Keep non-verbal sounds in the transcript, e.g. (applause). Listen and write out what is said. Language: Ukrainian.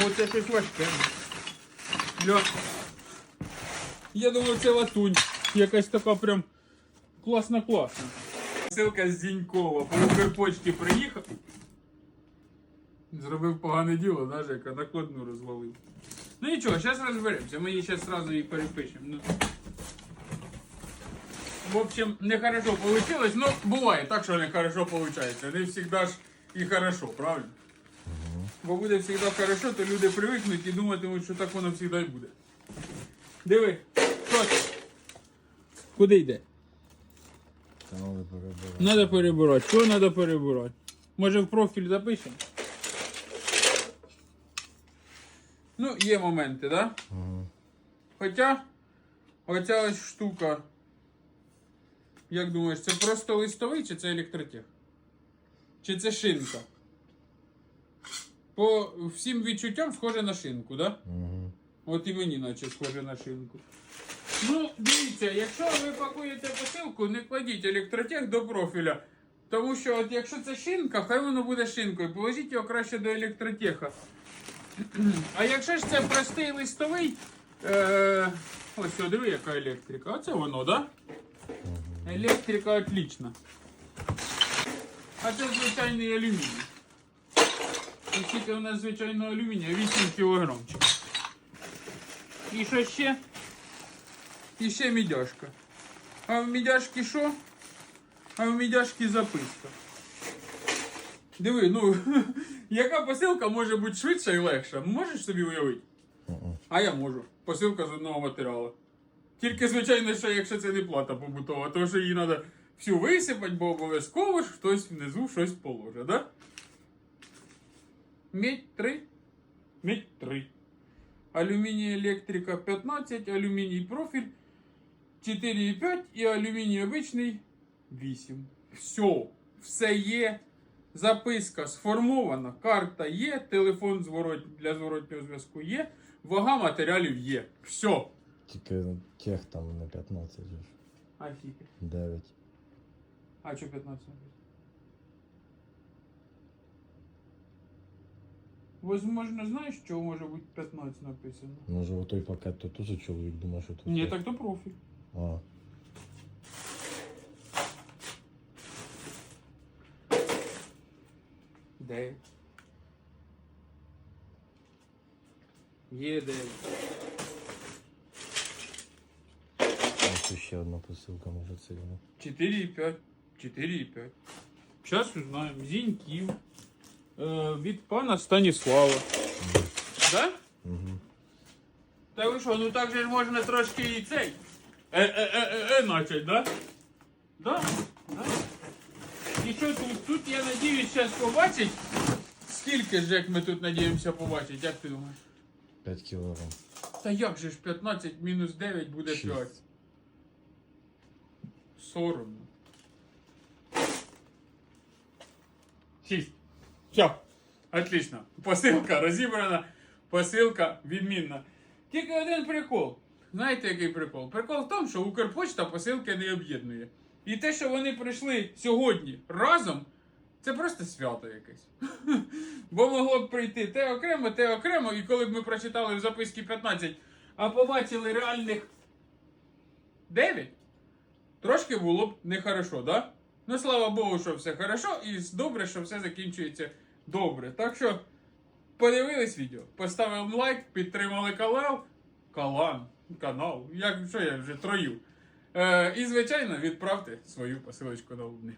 Ого, це щось важке. Ля. Я думав, це латунь. Якась така прям класна-класна. Посилка з Зінькова. По Укрпочті приїхав. Зробив погане діло, да, Жека? Накладну розвалив. Ну нічого, зараз розберемося. Ми її зараз одразу її перепишемо. Ну. В общем, нехорошо получилось, но буває так, що нехорошо получається. Не завжди ж і хорошо, правильно? Бо буде завжди хорошо, то люди привикнуть і думатимуть, що так воно завжди буде. Диви, що це? Куди йде? Канали перебирати. Надо перебирати. Що треба перебирати? Може в профіль запишемо? Ну, є моменти, так? Да? Ага. Хоча оця ось штука. Як думаєш, це просто листовий чи це електротех? Чи це шинка? По всім відчуттям схоже на шинку, так? Да? Ага. От і мені наче схоже на шинку. Ну, дивіться, якщо ви пакуєте посилку, не кладіть електротех до профіля. Тому що от якщо це шинка, хай воно буде шинкою. Положіть його краще до електротеха. А якщо ж це простий листовий, е, ось о, диви, яка електрика. Оце воно, так? Да? Електрика отлічна. А це звичайний алюміній. Скільки у нас звичайного алюмінія? 8 кілограмчик. І що ще? І ще мідяшка. А в мідяшки що? А в мідяшки записка. Диви, ну, (laughs) яка посилка може бути швидша і легша? Можеш собі уявити? А я можу. Посилка з одного матеріалу. Тільки, звичайно, що якщо це не плата побутова, то що її треба всю висипати, бо обов'язково ж хтось внизу щось положить, да? Медь 3. Медь 3. Алюміній електрика 15, алюміній профіль 4,5 і алюміній обичний 8. Все. Все є. Записка сформована, карта є, телефон зворот... для зворотнього зв'язку є, вага матеріалів є. Все. Тільки тех там на 15 же. А скільки? 9. А що 15 Возможно, знаєш, що може бути 15 написано? Може в той пакет то теж чоловік думає, що тут. Ні, так то профіль. А. Де? Є 9. Ось ще одна посилка, може це 4,5. 4,5. Зараз узнаємо. Зіньків. Е, від пана Станіслава. Да? Угу. Та ви що, ну так же ж можна трошки і цей. Е-е-е-е начать, да? Да? Да? І що тут? Тут я надіюсь зараз побачить. Скільки ж як ми тут надіємося побачити, як ти думаєш? 5 кілограм. Та як же ж 15 мінус 9 буде Шість. 5? Соромно. 6. Все. Отлично. Посилка розібрана. Посилка відмінна. Тільки один прикол. Знаєте, який прикол? Прикол в тому, що Укрпочта посилки не об'єднує. І те, що вони прийшли сьогодні разом, це просто свято якесь. (laughs) Бо могло б прийти те окремо, те окремо, і коли б ми прочитали в записці 15, а побачили реальних 9, трошки було б нехорошо, да? Ну, слава Богу, що все хорошо, і добре, що все закінчується добре. Так що подивились відео, поставили лайк, підтримали канал. Калан, канал, як що я вже троїв. Е, і, звичайно, відправте свою посилочку на Лубни.